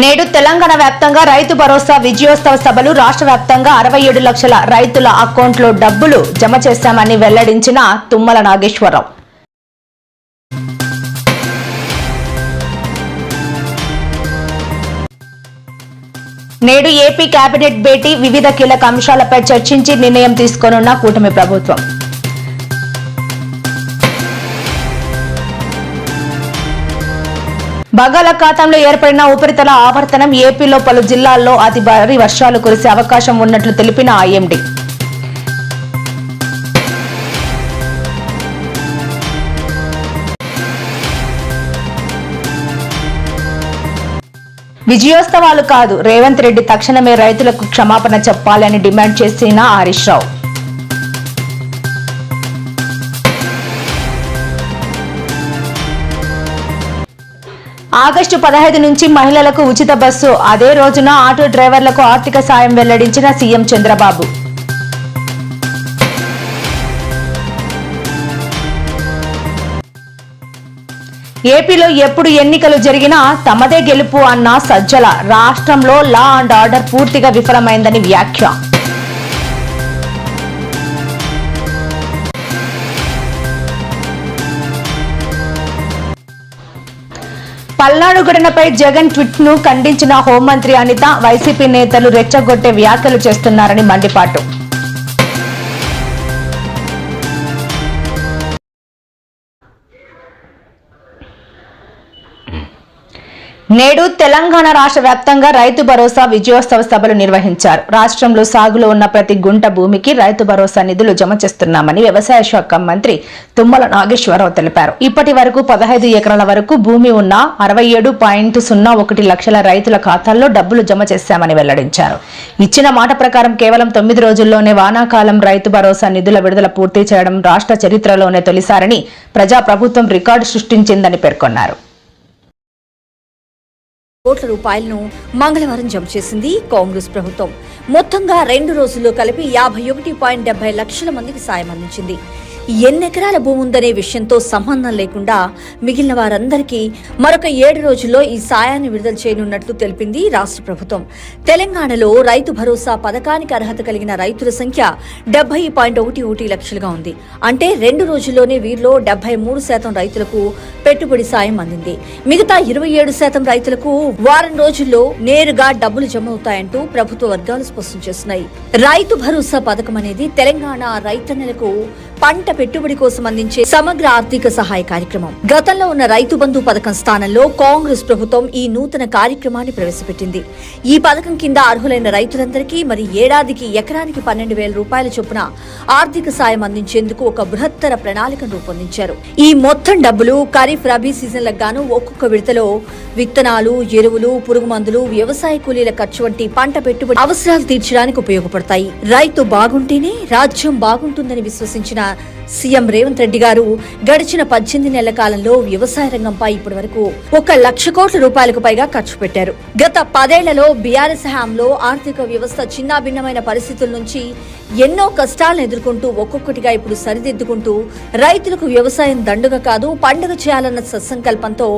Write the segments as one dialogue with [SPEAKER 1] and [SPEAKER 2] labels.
[SPEAKER 1] నేడు తెలంగాణ వ్యాప్తంగా రైతు భరోసా విజయోత్సవ సభలు రాష్ట్ర వ్యాప్తంగా అరవై ఏడు లక్షల రైతుల అకౌంట్లో డబ్బులు జమ చేశామని వెల్లడించిన తుమ్మల నాగేశ్వరరావు. నేడు ఏపీ కేబినెట్ భేటీ వివిధ కీలక అంశాలపై చర్చించి నిర్ణయం తీసుకోనున్న కూటమి ప్రభుత్వం. బంగాళాఖాతంలో ఏర్పడిన ఉపరితల ఆవర్తనం ఏపీలో పలు జిల్లాల్లో అతి భారీ వర్షాలు కురిసే అవకాశం ఉన్నట్లు తెలిపిన ఐఎండీ. విజయోత్సవాలు కాదు రేవంత్ రెడ్డి తక్షణమే రైతులకు క్షమాపణ చెప్పాలని డిమాండ్ చేసిన హరీష్ రావు. ఆగస్టు పదహైదు నుంచి మహిళలకు ఉచిత బస్సు. అదే రోజున ఆటో డ్రైవర్లకు ఆర్థిక సాయం వెల్లడించిన సీఎం చంద్రబాబు. ఏపీలో ఎప్పుడు ఎన్నికలు జరిగినా తమదే గెలుపు అన్న సజ్జల. రాష్ట్రంలో లా అండ్ ఆర్డర్ పూర్తిగా విఫలమైందని వ్యాఖ్య. పల్నాడు ఘటనపై జగన్ ట్వీట్ను ఖండించిన హోంమంత్రి అనిత వైసీపీ నేతలు రెచ్చగొట్టే వ్యాఖ్యలు చేస్తున్నారని మండిపాటు. నేడు తెలంగాణ రాష్ట్ర వ్యాప్తంగా రైతు భరోసా విజయోత్సవ సభలు నిర్వహించారు. రాష్ట్రంలో సాగులో ఉన్న ప్రతి గుంట భూమికి రైతు భరోసా నిధులు జమ చేస్తున్నామని వ్యవసాయ శాఖ మంత్రి తుమ్మల నాగేశ్వరరావు తెలిపారు. ఇప్పటి వరకు పదహైదు ఎకరాల వరకు భూమి ఉన్న అరవై ఏడు పాయింట్ సున్నా ఒకటి లక్షల రైతుల ఖాతాల్లో డబ్బులు జమ చేశామని వెల్లడించారు. ఇచ్చిన మాట ప్రకారం కేవలం తొమ్మిది రోజుల్లోనే వానాకాలం రైతు భరోసా నిధుల విడుదల పూర్తి చేయడం రాష్ట్ర చరిత్రలోనే తొలిసారని ప్రజాప్రభుత్వం రికార్డు సృష్టించిందని పేర్కొన్నారు.
[SPEAKER 2] కోట్ల రూపాయలను మంగళవారం జమ చేసింది కాంగ్రెస్ ప్రభుత్వం. మొత్తంగా రెండు రోజుల్లో కలిపి యాభై ఒకటి పాయింట్ డెబ్బై లక్షల మందికి సాయం అందించింది. ఎన్నెకరాల భూమి ఉందనే విషయంతో సంబంధం లేకుండా మిగిలిన వారందరికీ మరొక ఏడు రోజుల్లో ఈ సాయాన్ని విడుదల చేయనున్నట్లు తెలిపింది రాష్ట్ర ప్రభుత్వం. తెలంగాణలో రైతు భరోసా పథకానికి అర్హత కలిగిన రైతుల సంఖ్య డెబ్బై పాయింట్ ఒకటి ఒకటి లక్షలుగా ఉంది. అంటే రెండు రోజుల్లోనే వీరిలో డెబ్బై మూడు శాతం రైతులకు పెట్టుబడి సాయం అందింది. మిగతా ఇరవై ఏడు శాతం రైతులకు వారం రోజుల్లో నేరుగా డబ్బులు జమ అవుతాయంటూ ప్రభుత్వ వర్గాలు స్పష్టం చేస్తున్నాయి రైతు భరోసా పథకం అనేది తెలంగాణ రైతన్నలకు పంట పెట్టుబడి కోసం అందించే సమగ్ర ఆర్థిక సహాయ కార్యక్రమం. గతంలో ఉన్న రైతు బంధు పథకం స్థానంలో కాంగ్రెస్ ప్రభుత్వం ఈ నూతన కార్యక్రమాన్ని ప్రవేశపెట్టింది. ఈ పథకం కింద అర్హులైన రైతులందరికీ మరి ఏడాదికి ఎకరానికి పన్నెండు వేల రూపాయల చొప్పున ఆర్థిక సాయం అందించేందుకు ఒక బృహత్తర ప్రణాళికను రూపొందించారు. ఈ మొత్తం డబ్బులు ఖరీఫ్ రబీ సీజన్లకు గాను ఒక్కొక్క విడతలో విత్తనాలు ఎరువులు పురుగు మందులు వ్యవసాయ కూలీల ఖర్చు వంటి పంట పెట్టుబడి అవసరాలు తీర్చడానికి ఉపయోగపడతాయి. రైతు బాగుంటేనే రాజ్యం బాగుంటుందని విశ్వసించిన సీఎం రేవంత్ రెడ్డి గారు గడిచిన పద్దెనిమిది నెలల కాలంలో వ్యవసాయ రంగంపై ఇప్పటి వరకు ఒక లక్ష కోట్ల రూపాయలకు పైగా ఖర్చు పెట్టారు. గత పదేళ్ళలో బీఆర్ఎస్ హయాంలో ఆర్థిక వ్యవస్థ చిన్నాభిన్నమైన పరిస్థితుల నుంచి ఎన్నో కష్టాలను ఎదుర్కొంటూ ఒక్కొక్కటిగా ఇప్పుడు సరిదిద్దుకుంటూ రైతులకు వ్యవసాయం దండుగ కాదు పండుగ చేయాలన్న సత్సంకల్పంతో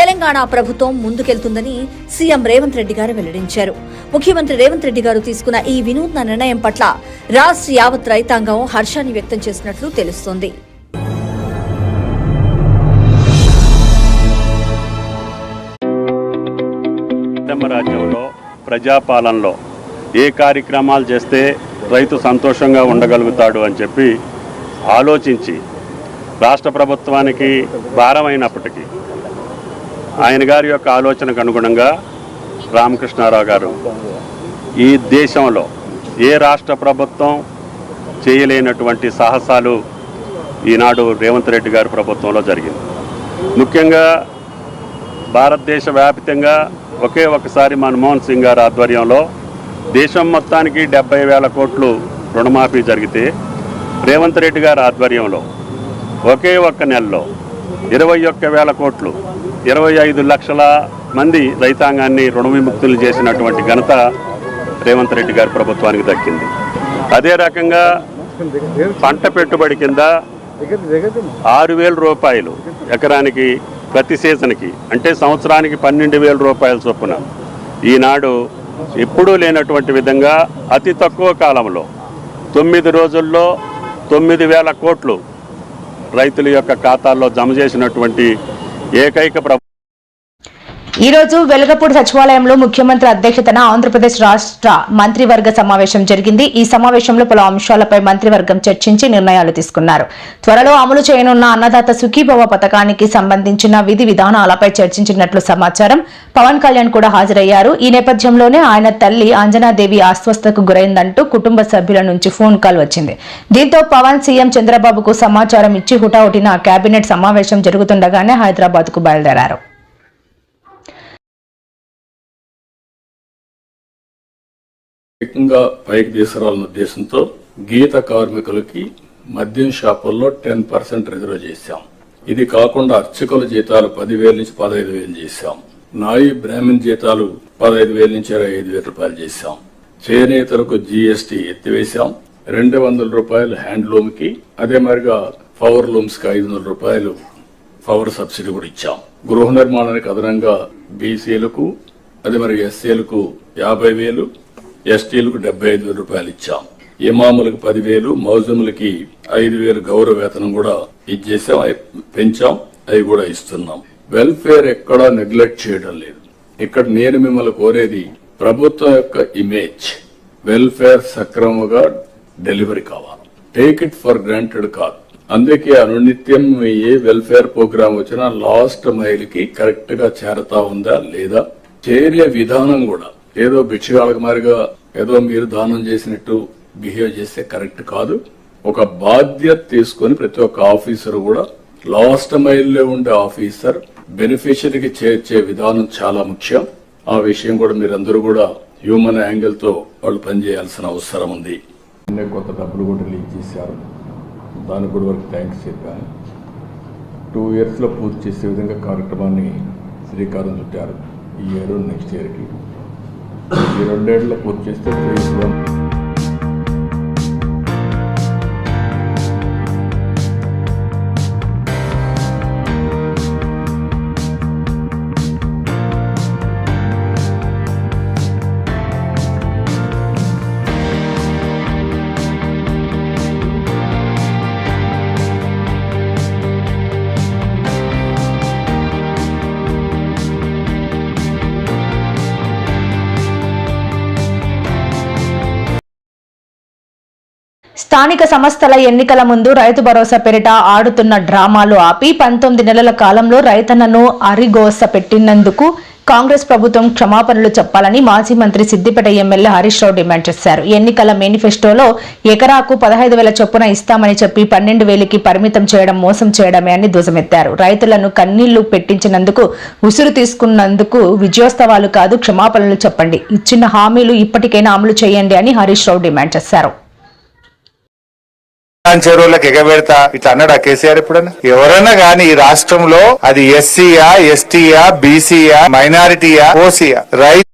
[SPEAKER 2] తెలంగాణ ప్రభుత్వం ముందుకెళ్తుందని సీఎం రేవంత్ రెడ్డి గారు వెల్లడించారు. ముఖ్యమంత్రి రేవంత్ రెడ్డి గారు తీసుకున్న ఈ వినూత్న నిర్ణయం పట్ల రాష్ట్ర యావత్ రైతాంగం హర్షాన్ని వ్యక్తం చేసినట్టు చేసినట్లు తెలుస్తోంది.
[SPEAKER 3] రాజ్యంలో ప్రజాపాలనలో ఏ కార్యక్రమాలు చేస్తే రైతు సంతోషంగా ఉండగలుగుతాడు అని చెప్పి ఆలోచించి రాష్ట్ర ప్రభుత్వానికి భారమైనప్పటికీ ఆయన గారి యొక్క ఆలోచనకు అనుగుణంగా రామకృష్ణారావు గారు ఈ దేశంలో ఏ రాష్ట్ర ప్రభుత్వం చేయలేనటువంటి సాహసాలు ఈనాడు రేవంత్ రెడ్డి గారి ప్రభుత్వంలో జరిగింది. ముఖ్యంగా భారతదేశ వ్యాప్తంగా ఒకే ఒకసారి మన్మోహన్ సింగ్ గారి ఆధ్వర్యంలో దేశం మొత్తానికి డెబ్బై వేల కోట్లు రుణమాఫీ జరిగితే రేవంత్ రెడ్డి గారి ఆధ్వర్యంలో ఒకే ఒక్క నెలలో ఇరవై ఒక్క వేల కోట్లు ఇరవై ఐదు లక్షల మంది రైతాంగాన్ని రుణ విముక్తులు చేసినటువంటి ఘనత రేవంత్ రెడ్డి గారి ప్రభుత్వానికి దక్కింది. అదే రకంగా పంట పెట్టుబడి కింద ఆరు వేల రూపాయలు ఎకరానికి ప్రతి సీజన్కి అంటే సంవత్సరానికి పన్నెండు వేల రూపాయల చొప్పున. ఈనాడు ఎప్పుడూ లేనటువంటి విధంగా అతి తక్కువ కాలంలో తొమ్మిది రోజుల్లో తొమ్మిది వేల కోట్లు రైతుల యొక్క ఖాతాల్లో జమ చేసినటువంటి ఏకైక
[SPEAKER 1] ఈ రోజు వెలగపూడి సచివాలయంలో ముఖ్యమంత్రి అధ్యక్షతన ఆంధ్రప్రదేశ్ రాష్ట్ర మంత్రివర్గ సమావేశం జరిగింది. ఈ సమావేశంలో పలు అంశాలపై మంత్రివర్గం చర్చించి నిర్ణయాలు తీసుకున్నారు. త్వరలో అమలు చేయనున్న అన్నదాత సుఖీభవ పథకానికి సంబంధించిన విధి విధానాలపై చర్చించినట్లు సమాచారం. పవన్ కళ్యాణ్ కూడా హాజరయ్యారు. ఈ నేపథ్యంలోనే ఆయన తల్లి అంజనాదేవి అస్వస్థకు గురైందంటూ కుటుంబ సభ్యుల నుంచి ఫోన్ కాల్ వచ్చింది. దీంతో పవన్ సీఎం చంద్రబాబుకు సమాచారం ఇచ్చి హుటాహుటిన కేబినెట్ సమావేశం జరుగుతుండగానే హైదరాబాద్కు బయలుదేరారు.
[SPEAKER 4] వేగంగా పైకి తీసుకురావాలన్న ఉద్దేశంతో గీత కార్మికులకి మద్యం షాపుల్లో టెన్ పర్సెంట్ రిజర్వ్ చేశాం. ఇది కాకుండా అర్చకుల జీతాలు పదివేల నుంచి పదహైదు వేలు చేశాం. నాయి బ్రాహ్మణ్ జీతాలు పదహైదు వేల నుంచి ఇరవై ఐదు వేల రూపాయలు చేశాం. చేనేతలకు జీఎస్టీ ఎత్తివేశాం. రెండు వందల రూపాయలు హ్యాండ్లూమ్కి అదే మాదిరిగా పవర్ లూమ్స్కి ఐదు వందల రూపాయలు పవర్ సబ్సిడీ కూడా ఇచ్చాం. గృహ నిర్మాణానికి అదనంగా బీసీలకు అదే మరి ఎస్సీలకు యాభై వేలు ఎస్టీలకు డెబ్బై ఐదు వేల రూపాయలు ఇచ్చాం. ఇమాములకు పదివేలు మౌజములకి ఐదు వేలు గౌరవ వేతనం కూడా ఇచ్చేసాం. పెంచాం. అవి కూడా ఇస్తున్నాం. వెల్ఫేర్ ఎక్కడా నెగ్లెక్ట్ చేయడం లేదు. ఇక్కడ నేను మిమ్మల్ని కోరేది ప్రభుత్వం యొక్క ఇమేజ్. వెల్ఫేర్ సక్రమంగా డెలివరీ కావాలి. టేక్ ఇట్ ఫర్ గ్రాంటెడ్ కాదు. అందుకే అనునిత్యం ఏ వెల్ఫేర్ ప్రోగ్రామ్ వచ్చినా లాస్ట్ మైల్కి కరెక్ట్గా చేరతా ఉందా లేదా? చేరే విధానం కూడా ఏదో భిక్షగాళ్ళకి మారిగా ఏదో మీరు దానం చేసినట్టు బిహేవ్ చేస్తే కరెక్ట్ కాదు. ఒక బాధ్యత తీసుకొని ప్రతి ఒక్క ఆఫీసర్ కూడా లాస్ట్ మైల్లో ఉండే ఆఫీసర్ బెనిఫిషరీకి చేర్చే విధానం చాలా ముఖ్యం. ఆ విషయం కూడా మీరందరూ కూడా హ్యూమన్ యాంగిల్తో వాళ్ళు పనిచేయాల్సిన అవసరం ఉంది. కొత్త డబ్బులు కూడా రిలీజ్ చేశారు. దానికి కూడా వరకు థ్యాంక్స్ చెప్పాను. టూ ఇయర్స్లో పూర్తి చేసే విధంగా కార్యక్రమాన్ని శ్రీకారం చుట్టారు. ఈ ఇయర్ నెక్స్ట్ ఇయర్కి. ఈ రెండేళ్ళలో పూర్తి చేస్తే
[SPEAKER 1] స్థానిక సంస్థల ఎన్నికల ముందు రైతు భరోసా పేరిట ఆడుతున్న డ్రామాలు ఆపి పంతొమ్మిది నెలల కాలంలో రైతన్నను అరిగోస పెట్టినందుకు కాంగ్రెస్ ప్రభుత్వం క్షమాపణలు చెప్పాలని మాజీ మంత్రి సిద్దిపేట ఎమ్మెల్యే హరీష్ రావు డిమాండ్ చేశారు. ఎన్నికల మేనిఫెస్టోలో ఎకరాకు పదహైదు వేల చొప్పున ఇస్తామని చెప్పి పన్నెండు వేలకి పరిమితం చేయడం మోసం చేయడమే అని ధ్వజమెత్తారు. రైతులను కన్నీళ్ళు పెట్టించినందుకు ఉసురు తీసుకున్నందుకు విజయోత్సవాలు కాదు క్షమాపణలు చెప్పండి. ఇచ్చిన హామీలు ఇప్పటికైనా అమలు చేయండి అని హరీష్ రావు డిమాండ్ చేశారు.
[SPEAKER 5] చెరువులకు ఎగబెడతా? ఇట్లా అన్నాడా కేసీఆర్ ఎప్పుడన్నా? ఎవరన్నా గానీ ఈ రాష్ట్రంలో అది ఎస్సీయా ఎస్టీయా బీసీయా మైనారిటీయా ఓసీయా? రైతు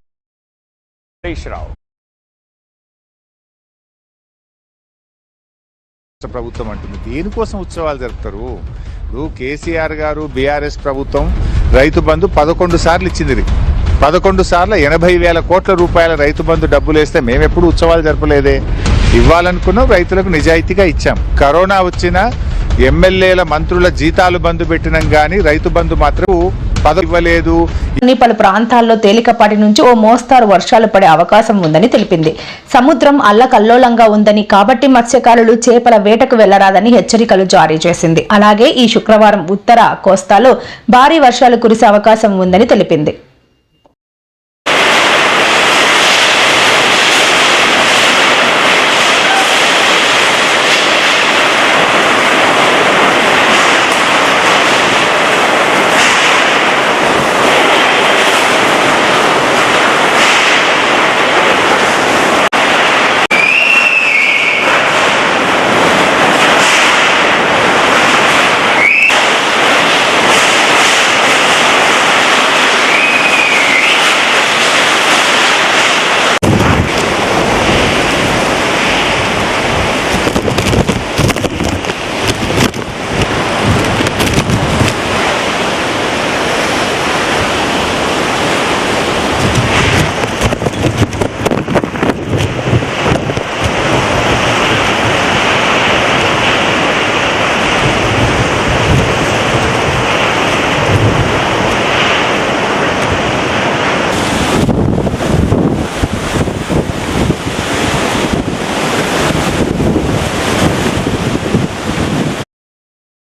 [SPEAKER 6] రాష్ట్ర ప్రభుత్వం అంటుంది. దేనికోసం ఉత్సవాలు జరుపుతారు? ఇప్పుడు కేసీఆర్ గారు బీఆర్ఎస్ ప్రభుత్వం రైతు బంధు పదకొండు సార్లు ఇచ్చింది పదకొండు సార్లు ఎనభై వేల కోట్ల రూపాయల రైతు బంధు డబ్బులు వేస్తే మేమెప్పుడు ఉత్సవాలు జరపలేదే? ఇవ్వాలనుకున్నాం రైతులకు నిజాయితీగా ఇచ్చాం. కరోనా వచ్చినా ఎమ్మెల్యేల మంత్రుల జీతాలు బంధు పెట్టినాం కానీ రైతు బంధు మాత్రం పదవి ఇవ్వలేదు.
[SPEAKER 1] పలు ప్రాంతాల్లో తేలికపాటి నుంచి ఓ మోస్తారు వర్షాలు పడే అవకాశం ఉందని తెలిపింది. సముద్రం అల్లకల్లోలంగా ఉందని కాబట్టి మత్స్యకారులు చేపల వేటకు వెళ్ళరాదని హెచ్చరికలు జారీ చేసింది. అలాగే ఈ శుక్రవారం ఉత్తర కోస్తాలో భారీ వర్షాలు కురిసే అవకాశం ఉందని తెలిపింది.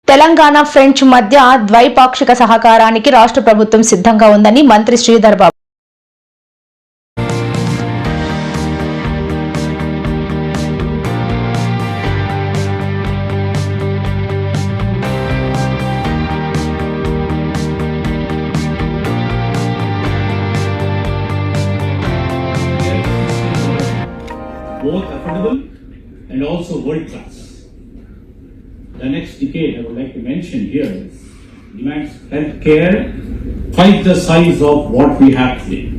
[SPEAKER 1] తెలంగాణ ఫ్రెంచ్ మధ్య ద్వైపాక్షిక సహకారానికి రాష్ట్ర ప్రభుత్వం సిద్ధంగా ఉందని మంత్రి Sridhar Babu
[SPEAKER 7] both affordable and also world class. The next decade, I would like to mention here, demands healthcare twice the size of what we have today.